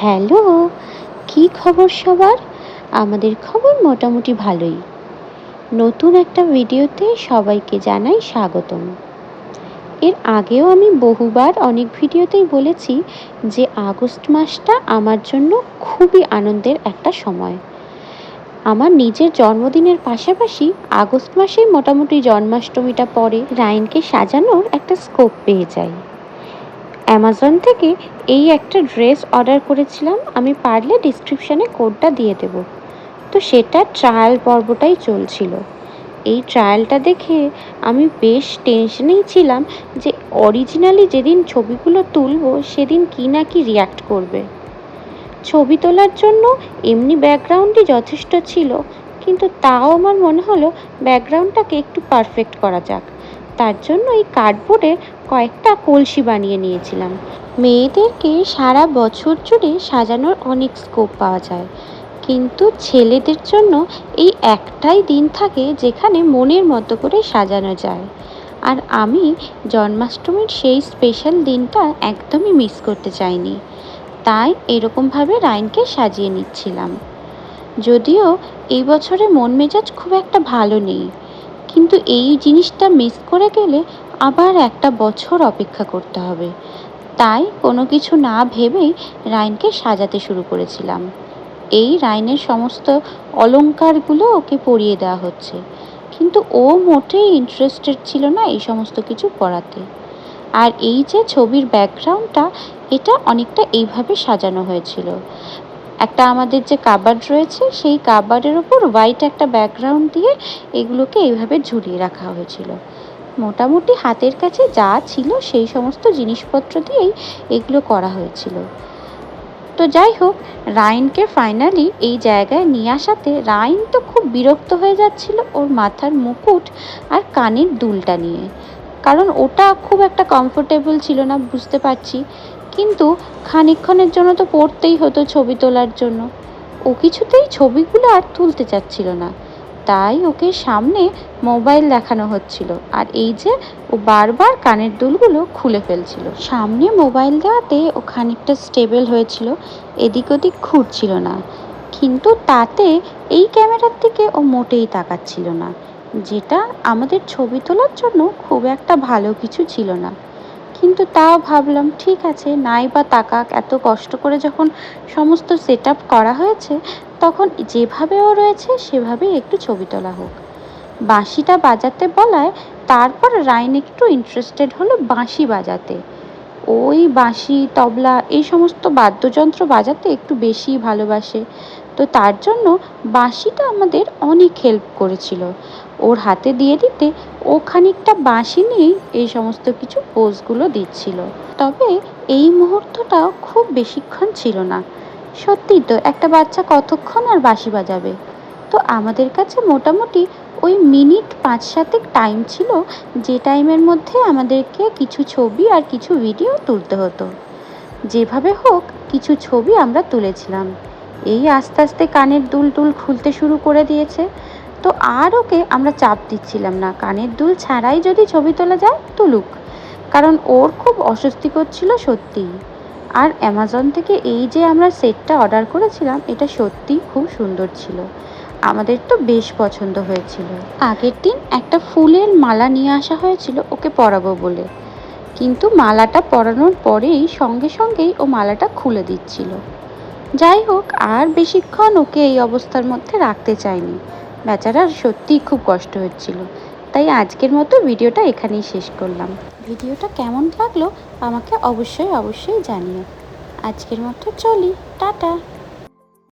Hello, কি খবর সবার? আমাদের খবর মোটামুটি ভালোই। নতুন একটা ভিডিওতে সবাইকে জানাই স্বাগতম। এর আগেও আমি বহুবার অনেক ভিডিওতেই বলেছি যে আগস্ট মাসটা আমার জন্য খুবই আনন্দের একটা সময়। আমার নিজের জন্মদিনের পাশাপাশি আগস্ট মাসেই মোটামুটি জন্মাষ্টমীটা পরে রাইনকে সাজানোর একটা স্কোপ পেয়ে যাই। অ্যামাজন থেকে এই একটা ড্রেস অর্ডার করেছিলাম, আমি পারলে ডিসক্রিপশানে কোডটা দিয়ে দেব। তো সেটা ট্রায়াল পর্বটাই চলছিল। এই ট্রায়ালটা দেখে আমি বেশ টেনশনেই ছিলাম যে অরিজিনালি যেদিন ছবিগুলো তুলবো, সেদিন কি না কি রিয়াক্ট করবে। ছবি তোলার জন্য এমনি ব্যাকগ্রাউন্ডই যথেষ্ট ছিল, কিন্তু তাও আমার মনে হলো ব্যাকগ্রাউন্ডটাকে একটু পারফেক্ট করা যাক। তার জন্য এই কার্ডবোর্ডের কয়েকটা কলসি বানিয়ে নিয়েছিলাম। মেয়েদেরকে সারা বছর জুড়ে সাজানোর অনেক স্কোপ পাওয়া যায়। কিন্তু ছেলেদের জন্য এই একটাই দিন থাকে যেখানে মনের মতো করে সাজানো যায়। আর আমি জন্মাষ্টমীর সেই স্পেশাল দিনটা একদমই মিস করতে চাইনি। তাই এরকমভাবে রাইনকে সাজিয়ে নিচ্ছিলাম। যদিও এই বছরে মন মেজাজ খুব একটা ভালো নেই। কিন্তু এই জিনিসটা মিস করে গেলে আবার একটা বছর অপেক্ষা করতে হবে। তাই কোনো কিছু না ভেবেই রাইনকে সাজাতে শুরু করেছিলাম। এই রাইনের সমস্ত অলঙ্কারগুলো ওকে পরিয়ে দেওয়া হচ্ছে। কিন্তু ও মোটেই ইন্টারেস্টেড ছিল না এই সমস্ত কিছু পড়াতে। আর এই যে ছবির ব্যাকগ্রাউন্ডটা, এটা অনেকটা এইভাবে সাজানো হয়েছিল। একটা আমাদের যে কাবার্ড রয়েছে, সেই কাবার্ডের ওপর হোয়াইট একটা ব্যাকগ্রাউন্ড দিয়ে এগুলোকে এইভাবে ঝুলিয়ে রাখা হয়েছিল। মোটামুটি হাতের কাছে যা ছিল সেই সমস্ত জিনিসপত্র দিয়েই এগুলো করা হয়েছিল। তো যাই হোক, রাইনকে ফাইনালি এই জায়গায় নিয়ে আসাতে রাইন তো খুব বিরক্ত হয়ে যাচ্ছিল ওর মাথার মুকুট আর কানের দুলটা নিয়ে। কারণ ওটা খুব একটা কমফোর্টেবল ছিল না, বুঝতে পারছি। কিন্তু খানিকক্ষণের জন্য তো পড়তেই হতো ছবি তোলার জন্য। ও কিছুতেই ছবিগুলো আর তুলতে চাচ্ছিল না। তাই ওকে সামনে মোবাইল দেখানো হচ্ছিল। আর এই যে ও বারবার কানের দুলগুলো খুলে ফেলছিল। সামনে মোবাইল দেওয়াতে ও খানিকটা স্টেবল হয়েছিল, এদিক ওদিক ঘুরছিল না। কিন্তু তাতে এই ক্যামেরার দিকে ও মোটেই তাকাচ্ছিল না, যেটা আমাদের ছবি তোলার জন্য খুব একটা ভালো কিছু ছিল না। কিন্তু তাও ভাবলাম, ঠিক আছে, নাই বা তাকাক, এত কষ্ট করে যখন সমস্ত সেট করা হয়েছে তখন যেভাবে ও রয়েছে, সেভাবেই একটু ছবি তোলা হোক। বাঁশিটা বাজাতে বলায় তারপর রাইন একটু ইন্টারেস্টেড হলো বাঁশি বাজাতে। ওই বাঁশি, তবলা, এই সমস্ত বাদ্যযন্ত্র বাজাতে একটু বেশি ভালোবাসে। তো তার জন্য বাঁশিটা আমাদের অনেক হেল্প করেছিল। ওর হাতে দিয়ে দিতে ও খানিকটা বাঁশি নিয়েই এই সমস্ত কিছু পোজগুলো দিচ্ছিল। তবে এই মুহূর্তটা খুব বেশিক্ষণ ছিল না। সত্যি তো, একটা বাচ্চা কতক্ষণ আর বাঁশি বাজাবে? তো আমাদের কাছে মোটামুটি ওই মিনিট পাঁচ সাতেক টাইম ছিল, যে টাইমের মধ্যে আমাদেরকে কিছু ছবি আর কিছু ভিডিও তুলতে হতো। যেভাবে হোক, কিছু ছবি আমরা তুলেছিলাম। এই আস্তে আস্তে কানের দুল টুল খুলতে শুরু করে দিয়েছে। তো আর ওকে আমরা চাপ দিচ্ছিলাম না, কানের দুল ছাড়াই যদি ছবি তোলা যায়, তুলুক। কারণ ওর খুব অস্বস্তি করছিল সত্যিই। আর অ্যামাজন থেকে এই যে আমরা সেটটা অর্ডার করেছিলাম, এটা সত্যিই খুব সুন্দর ছিল। আমাদের তো বেশ পছন্দ হয়েছিল। আগের দিন একটা ফুলের মালা নিয়ে আসা হয়েছিল ওকে পরাবো বলে। কিন্তু মালাটা পরানোর পরেই সঙ্গে সঙ্গেই ও মালাটা খুলে দিচ্ছিল। যাই হোক, আর বেশিক্ষণ ওকে এই অবস্থার মধ্যে রাখতে চাইনি। বেচারার সত্যিই খুব কষ্ট হচ্ছিল। তাই আজকের মতো ভিডিওটা এখানেই শেষ করলাম। ভিডিওটা কেমন লাগল আমাকে অবশ্যই অবশ্যই জানিও। আজকের মতো চলি, টাটা।